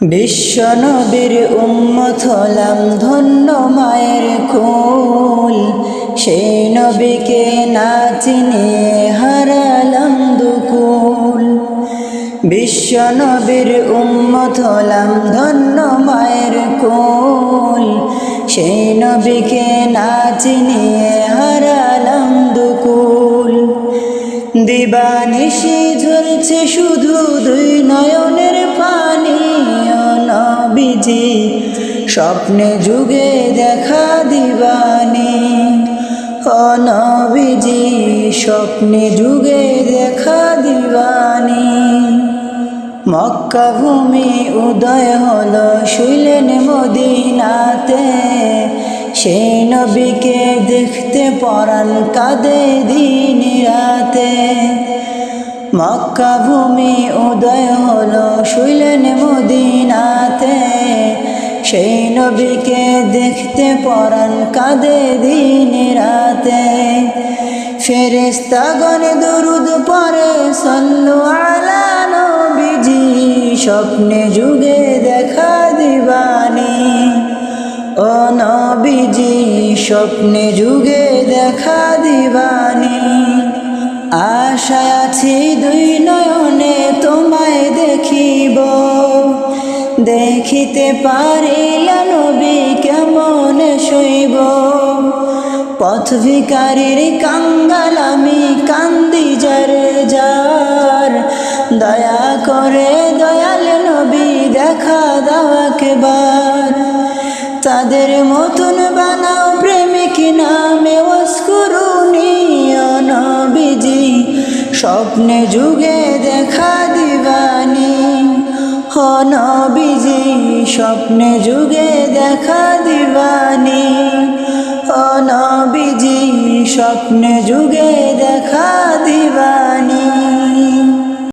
বিশ্বনবীর উম্মত হলাম ধন্য মায়ের কুল। সেই নবীকে না চিনে হারালাম দুকুল। বিশ্বনবীর উম্মত হলাম ধন্য মায়ের কুল। সেই নবীকে না চিনিয়ে হারালাম দুকুল। দিবানিশি ঝরছে শুধু দুই ও নবীজি স্বপ্নে যুগে দেখা দিবানি। ও নবীজি স্বপ্নে যুগে দেখা দিবানি। মক্কা ভূমি উদয় হলো, শুইলেন মদিনাতে। সেই নবীকে দেখতে পরাণ কাঁদে দিন রাতে। মক্কা ভূমি উদয় সেই নবীকে দেখতে পরাণ কাঁদে দিন রাতে। ফেরেস্তাগণ দরুদ পরে সল্লু আলা নবীজি, স্বপ্নে যুগে দেখা দিবানি। ও নবীজি, স্বপ্নে যুগে দেখা দিবানি। আশায় আছি দুই নয়নে দেখিতে পারিলা নবী কেমন শৈব। পথ ভিকারির কাঙ্গাল আমি কান্দি যারে যার। দয়া করে দয়াল নবী দেখা দাওয়াকে বার তাদের মতন বানাও প্রেমিক নামে ওস্কুরুনি নবীজি। স্বপ্নে যুগে দেখা দিবানি হ বিজি স্বপ্নে যুগে দেখা দিবানি ও নবীজি স্বপ্নে যুগে